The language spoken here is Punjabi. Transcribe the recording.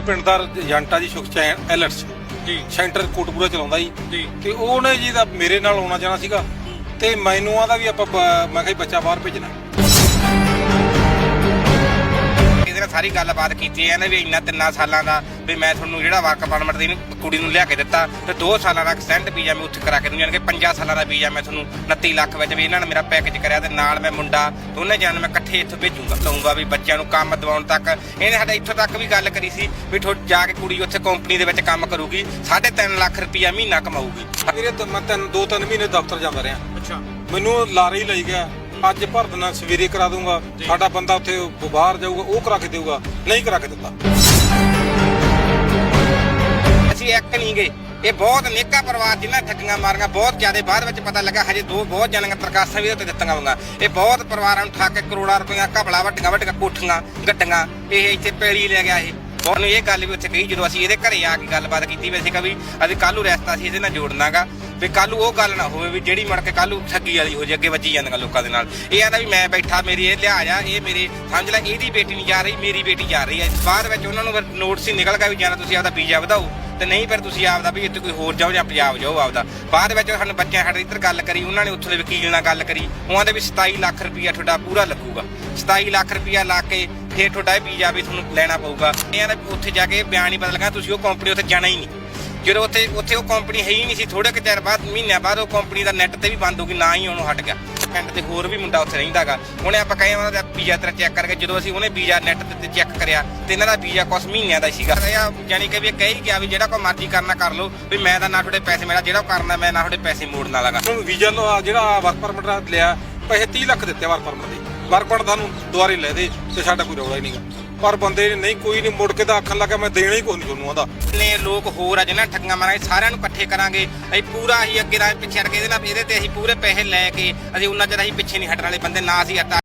ਮੇਰੇ ਪਿੰਡ ਦਾ ਏਜੰਟ ਜੀ ਸੁਖਚੈਨ ਐਲਰਟਸ ਜੀ। ਸੈਂਟਰ ਕੋਟਪੂਰਾ ਚਲਾਉਂਦਾ ਜੀ। ਜੀ। ਤੇ ਉਹਨੇ ਜੀ ਦਾ ਮੇਰੇ ਨਾਲ ਆਉਣਾ ਜਾਣਾ ਸੀਗਾ। ਤੇ ਮੈਨੂੰ ਆਂਦਾ ਵੀ ਆਪਾਂ ਬ- ਮੈਂ ਕਿਹਾ ਜੀ ਬੱਚਾ ਬਾਹਰ ਭੇਜਣਾ। ਸਾਰੀ ਗੱਲਬਾਤ ਕੀਤੀ ਹੈ ਨਾ ਵੀ ਇੰਨਾ ਤਿੰਨਾਂ ਸਾਲਾਂ ਦਾ ਵੀ ਮੈਂ ਤੁਹਾਨੂੰ ਜਿਹੜਾ ਵਰਕ ਪਰਮਿਟ ਦੀ ਕੁੜੀ ਨੂੰ ਲਿਆ ਕੇ ਦਿੱਤਾ ਤੇ 2 ਸਾਲਾਂ ਦਾ ਐਕਸਟੈਂਡ ਵੀਜ਼ਾ ਮੈਂ ਉੱਥੇ ਕਰਾ ਕੇ ਦੂੰ ਯਾਨੀ ਕਿ 5 ਸਾਲਾਂ ਦਾ ਵੀਜ਼ਾ ਮੈਂ ਤੁਹਾਨੂੰ 29 ਲੱਖ ਵਿੱਚ ਵੀ ਇਹਨਾਂ ਨੇ ਮੇਰਾ ਪੈਕੇਜ ਕਰਿਆ ਤੇ ਨਾਲ ਮੈਂ ਮੁੰਡਾ ਦੋਨੇ ਜਾਨ ਮੈਂ ਇਕੱਠੇ ਇੱਥੋਂ ਭੇਜੂਗਾ ਲਊਂਗਾ ਵੀ ਬੱਚਿਆਂ ਨੂੰ ਕੰਮ ਦਿਵਾਉਣ ਤੱਕ। ਇਹਨੇ ਸਾਡਾ ਇੱਥੋਂ ਤੱਕ ਵੀ ਗੱਲ ਕਰੀ ਸੀ ਵੀ ਥੋ ਜਾ ਕੇ ਕੁੜੀ ਉੱਥੇ ਕੰਪਨੀ ਦੇ ਵਿੱਚ ਕੰਮ ਕਰੂਗੀ 3.5 ਲੱਖ ਰੁਪਈਆ ਮਹੀਨਾ ਕਮਾਊਗੀ। ਵੀਰੇ ਤੇ ਮੈਂ ਤਿੰਨ ਦੋ ਤਿੰਨ ਮਹੀਨੇ ਦਫ਼ਤਰ ਜਾਂਦਾ ਰਿਹਾ। ਅੱਛਾ। ਮੈਨੂੰ ਲਾਰੇ ਹੀ ਲਈ ਗਿਆ। ਅੱਜ ਭਰ ਦੇਣਾ ਸਵੇਰੇ ਕਰਾ ਦੂੰਗਾ ਸਾਡਾ ਬੰਦਾ ਉੱਥੇ ਬਾਹਰ ਜਾਊਗਾ ਉਹ ਕਰਾ ਕੇ ਦੇਊਗਾ ਨਹੀਂ ਕਰਾ ਕੇ ਦਿੱਤਾ। ਅਸੀਂ ਇੱਕ ਨਹੀਂ ਗਏ। ਇਹ ਬਹੁਤ ਨੇਕਾ ਪਰਿਵਾਰ ਜਿਨ੍ਹਾਂ ਠੱਗੀਆਂ ਮਾਰੀਆਂ ਬਹੁਤ ਜ਼ਿਆਦਾ ਬਾਅਦ ਵਿੱਚ ਪਤਾ ਲੱਗਾ ਹਜੇ ਦੋ ਬਹੁਤ ਜਣੀਆਂ ਪ੍ਰਕਾਸ਼ਾਂ ਵੀ ਇਹਦੇ ਤੇ ਦਿੱਤੀਆਂ ਹੋਈਆਂ। ਇਹ ਬਹੁਤ ਪਰਿਵਾਰਾਂ ਨੂੰ ਠੱਗ ਕੇ ਕਰੋੜਾਂ ਰੁਪਈਆ ਘਪਲਾ ਵੱਡੀਆਂ ਵੱਡੀਆਂ ਕੋਠੀਆਂ ਗੱਡੀਆਂ ਇਹ ਇੱਥੇ ਪੈਲੀ ਲੈ ਗਿਆ ਇਹ। ਉਹਨੂੰ ਇਹ ਗੱਲ ਵੀ ਉੱਥੇ ਕਹੀ, ਜਦੋਂ ਅਸੀਂ ਇਹਦੇ ਘਰੇ ਆ ਕੇ ਗੱਲਬਾਤ ਕੀਤੀ ਵੈਸੇ ਅਸੀਂ ਵੀ ਅਸੀਂ ਕੱਲ੍ਹ ਨੂੰ ਰਸਤਾ ਸੀ, ਇਹਦੇ ਨਾਲ ਜੋੜਨਾਗਾ। ਵੀ ਕੱਲ ਨੂੰ ਉਹ ਗੱਲ ਨਾ ਹੋਵੇ ਵੀ ਜਿਹੜੀ ਮੁੜ ਕੇ ਕੱਲ ਨੂੰ ਠੱਗੀ ਵਾਲੀ ਹੋ ਜੇ, ਅੱਗੇ ਵੱਜੀ ਜਾਂਦੀਆਂ ਲੋਕਾਂ ਦੇ ਨਾਲ। ਇਹ ਆਂਦਾ ਵੀ ਮੈਂ ਬੈਠਾ, ਮੇਰੀ ਇਹ ਲਿਆ ਜਾ ਇਹ ਮੇਰੇ, ਸਮਝ ਲੈ, ਇਹਦੀ ਬੇਟੀ ਨਹੀਂ ਜਾ ਰਹੀ, ਮੇਰੀ ਬੇਟੀ ਜਾ ਰਹੀ ਹੈ ਬਾਅਦ ਵਿੱਚ ਉਹਨਾਂ ਨੂੰ ਫਿਰ ਨੋਟਿਸ ਹੀ ਨਿਕਲ ਗਿਆ ਵੀ ਜਾਂ ਤੁਸੀਂ ਆਪਦਾ ਵੀਜ਼ਾ ਵਧਾਓ। ਤੇ ਨਹੀਂ, ਫਿਰ ਤੁਸੀਂ ਆਪਦਾ ਵੀ ਇੱਥੇ ਕੋਈ ਹੋਰ ਜਾਓ ਜਾਂ ਪੰਜਾਬ ਜਾਓ ਆਪਦਾ। ਬਾਅਦ ਵਿੱਚ ਸਾਨੂੰ ਬੱਚਿਆਂ ਸਾਡੇ ਇੱਧਰ ਗੱਲ ਕਰੀ, ਉਹਨਾਂ ਨੇ ਉੱਥੋਂ ਦੇ ਵਕੀਲ ਨਾਲ ਗੱਲ ਕਰੀ। ਉਹਨਾਂ ਦੇ ਵੀ 27 ਲੱਖ ਰੁਪਈਆ ਤੁਹਾਡਾ ਪੂਰਾ ਲੱਗੂਗਾ। 27 ਲੱਖ ਰੁਪਈਆ ਲਾ ਕੇ ਫਿਰ ਤੁਹਾਡਾ ਇਹ ਵੀਜ਼ਾ ਵੀ ਤੁਹਾਨੂੰ ਲੈਣਾ ਪਊਗਾ। ਇਹ ਦਾ ਉੱਥੇ ਜਾ ਕੇ ਬਿਆਨ ਹੀ ਬਦਲ ਗਿਆ, ਤੁਸੀਂ ਉਹ ਕੰਪਨੀ ਉੱਥੇ ਜਾਣਾ ਹੀ ਨਹੀਂ। ਜਦੋਂ ਉੱਥੇ ਉੱਥੇ ਉਹ ਕੰਪਨੀ ਹੈ ਹੀ ਨਹੀਂ ਸੀ ਥੋੜੇ ਕੁ ਚਿਰ ਬਾਅਦ, ਮਹੀਨਿਆਂ ਬਾਅਦ ਉਹ ਕੰਪਨੀ ਦਾ ਨੈਟ ਤੇ ਵੀ ਬੰਦ ਹੋ ਗਈ, ਨਾ ਹੀ ਉਹਨੂੰ ਹਟ ਗਿਆ। ਪਿੰਡ ਤੇ ਹੋਰ ਵੀ ਮੁੰਡਾ ਉੱਥੇ ਰਹਿੰਦਾਗਾ ਉਹਨੇ ਆਪਾਂ ਕਹੇ ਉਹਨਾਂ ਦਾ ਵੀਜ਼ਾ ਤੇਰਾ ਚੈੱਕ ਕਰਕੇ, ਜਦੋਂ ਅਸੀਂ ਉਹਨੇ ਵੀਜ਼ਾ ਨੈਟ ਤੇ ਚੈੱਕ ਕਰਿਆ, ਤੇ ਇਹਨਾਂ ਦਾ ਵੀਜ਼ਾ ਕੁਝ ਮਹੀਨਿਆਂ ਦਾ ਹੀ ਸੀਗਾ। ਇਹ ਯਾਨੀ ਕਿ ਵੀ ਇਹ ਗਿਆ ਵੀ ਜਿਹੜਾ ਕੋਈ ਮਰਜ਼ੀ ਕਰਨਾ ਕਰ ਲਓ, ਵੀ ਮੈਂ ਤਾਂ ਨਾ ਤੁਹਾਡੇ ਪੈਸੇ ਮੇਰਾ, ਜਿਹੜਾ ਕਰਨਾ ਮੈਂ ਨਾ ਤੁਹਾਡੇ ਪੈਸੇ ਮੋੜਨ ਵਾਲਾਗਾ ਉਹਨੂੰ ਵੀਜ਼ਾ ਨੂੰ ਜਿਹੜਾ ਵਰਕ ਪਰਮਿਟ ਲਿਆ, ਪੈਸੇ 30 ਲੱਖ ਦਿੱਤੇ ਵਰਕ ਪਰਮਿਟ ਦੇ। ਵਰਕ ਪਰਮਿਟ ਤੁਹਾਨੂੰ ਦੁਬਾਰੇ ਲੈ ਦੇ, ਤੇ ਸਾਡਾ ਕੋਈ ਰੌਲਾ ਹੀ ਨਹੀਂਗਾ ਪਰ ਬੰਦੇ ਨੇ ਨਹੀਂ, ਕੋਈ ਨਹੀਂ, ਮੁੜ ਕੇ ਤਾਂ ਆਖਣ ਲੱਗਾ, ਮੈਂ ਦੇਣਾ ਹੀ ਕੋਈ ਨਹੀਂ ਤੁਹਾਨੂੰ ਆਂਦਾ ਨੇ ਲੋਕ ਹੋਰ ਆ, ਜਿਹਨਾਂ ਠੱਗੀਆਂ ਮਾਰਾਂਗੇ ਸਾਰਿਆਂ ਨੂੰ ਇਕੱਠੇ ਕਰਾਂਗੇ। ਅਸੀਂ ਪੂਰਾ ਹੀ ਅੱਗੇ ਦਾ ਪਿੱਛੇ ਹਟ ਕੇ ਇਹਦੇ ਨਾਲ, ਇਹਦੇ ਤੇ ਅਸੀਂ ਪੂਰੇ ਪੈਸੇ ਲੈ ਕੇ ਅਸੀਂ ਉਹਨਾਂ ਚਿਰ ਅਸੀਂ ਪਿੱਛੇ ਨਹੀਂ ਹਟਣ ਵਾਲੇ ਬੰਦੇ, ਨਾ ਅਸੀਂ ਹਟਾ